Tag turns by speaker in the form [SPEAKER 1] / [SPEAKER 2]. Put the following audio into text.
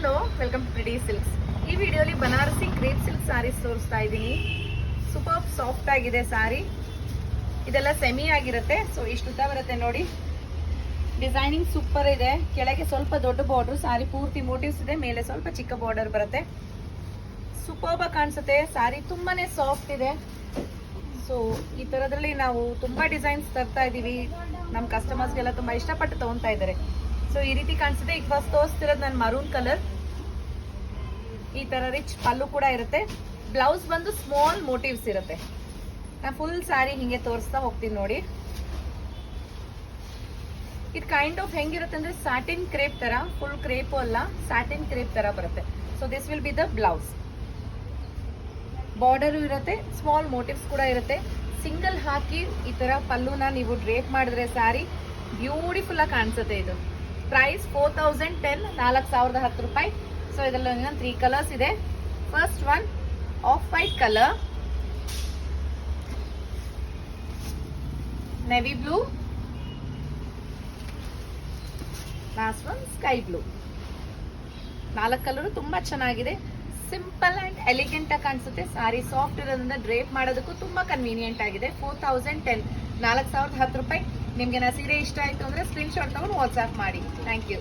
[SPEAKER 1] Hello welcome to Pridi silks ಈ ವಿಡಿಯೋಲಿ Banarasi crepe silk saris ತೋರಿಸ್ತಾ ಇದ್ದೀನಿ. ಸೂಪರ್ ಸಾಫ್ಟ್ ಆಗಿದೆ ಸಾರಿ. ಇದೆಲ್ಲ ಸೆಮಿ ಆಗಿರುತ್ತೆ ಸೊ ಇಷ್ಟು ಉದ್ದ ಬರುತ್ತೆ ನೋಡಿ. ಡಿಸೈನಿಂಗ್ ಸೂಪರ್ ಇದೆ. ಕೆಳಗೆ ಸ್ವಲ್ಪ ದೊಡ್ಡ ಬಾರ್ಡರ್ ಸಾರಿ ಪೂರ್ತಿ ಮೋಟಿವ್ಸ್ ಇದೆ, ಮೇಲೆ ಸ್ವಲ್ಪ ಚಿಕ್ಕ ಬಾರ್ಡರ್ ಬರುತ್ತೆ. ಸೂಪರ್ಬ ಕಾಣಿಸುತ್ತೆ. ಸಾರಿ ತುಂಬಾ ಸಾಫ್ಟ್ ಇದೆ. ಸೊ ಈ ಥರದ್ರಲ್ಲಿ ನಾವು ತುಂಬ ಡಿಸೈನ್ಸ್ ತರ್ತಾ ಇದ್ದೀವಿ. ನಮ್ಮ ಕಸ್ಟಮರ್ಸ್ಗೆಲ್ಲ ತುಂಬ ಇಷ್ಟಪಟ್ಟು ತೊಗೊತಾ ಇದ್ದಾರೆ. ಸೊ ಈ ರೀತಿ ಕಾಣಿಸುತ್ತೆ. ಈಗ ಫಸ್ಟ್ ತೋರಿಸ್ತಿರೋದು ನನ್ನ ಮರೂನ್ ಕಲರ್ ಈ ತರ ರಿಚ್ ಪಲ್ಲು ಕೂಡ ಇರುತ್ತೆ. ಬ್ಲೌಸ್ ಬಂದು ಸ್ಮಾಲ್ ಮೋಟಿವ್ಸ್ ಇರುತ್ತೆ. ನಾ ಫುಲ್ ಸ್ಯಾರಿ ಹಿಂಗೆ ತೋರಿಸ್ತಾ ಹೋಗ್ತೀನಿ ನೋಡಿ. ಇದು ಕೈಂಡ್ ಆಫ್ ಹೆಂಗಿರುತ್ತೆ ಅಂದ್ರೆ ಸ್ಯಾಟಿನ್ ಕ್ರೇಪ್ ತರ ಫುಲ್ ಕ್ರೇಪು ಅಲ್ಲ ಸ್ಯಾಟಿನ್ ಕ್ರೇಪ್ ತರ ಬರುತ್ತೆ. So this will be the blouse border ಇರುತ್ತೆ ಸ್ಮಾಲ್ ಮೋಟಿವ್ಸ್ ಕೂಡ ಇರುತ್ತೆ. ಸಿಂಗಲ್ ಹಾಕಿ ಈ ತರ ಪಲ್ಲುನ ನೀವು ಡ್ರೇಪ್ ಮಾಡಿದ್ರೆ ಸ್ಯಾರಿ ಬ್ಯೂಟಿಫುಲ್ ಆಗಿ ಕಾಣಿಸುತ್ತೆ ಇದು. ಪ್ರೈಸ್ ಫೋರ್ ತೌಸಂಡ್ ಟೆನ್ ನಾಲ್ಕು ಸಾವಿರದ ಹತ್ತು ರೂಪಾಯಿ. ಸೊ ಇದರಲ್ಲಿ ತ್ರೀ ಕಲರ್ಸ್ ಇದೆ. First one off white colour navy blue last one sky blue ನಾಲ್ಕು ಕಲರು ತುಂಬ ಚೆನ್ನಾಗಿದೆ. ಸಿಂಪಲ್ ಆ್ಯಂಡ್ ಎಲಿಗೆಂಟ್ ಆಗಿ ಕಾಣಿಸುತ್ತೆ. ಸಾರಿ ಸಾಫ್ಟ್ ಇರೋದ್ರಿಂದ ಡ್ರೇಪ್ ಮಾಡೋದಕ್ಕೂ ತುಂಬ ಕನ್ವೀನಿಯಂಟ್ ಆಗಿದೆ. ಫೋರ್ ತೌಸಂಡ್ ಟೆನ್ ನಾಲ್ಕು ಸಾವಿರದ ಹತ್ತು ರೂಪಾಯಿ. ನಿಮ್ಗೆ ನಾ ಸೀರೆ ಇಷ್ಟ ಆಯ್ತು ಅಂದ್ರೆ ಸ್ಕ್ರೀನ್ ಶಾಟ್ ತಗೊಂಡು ವಾಟ್ಸ್ಆಪ್ ಮಾಡಿ. Thank you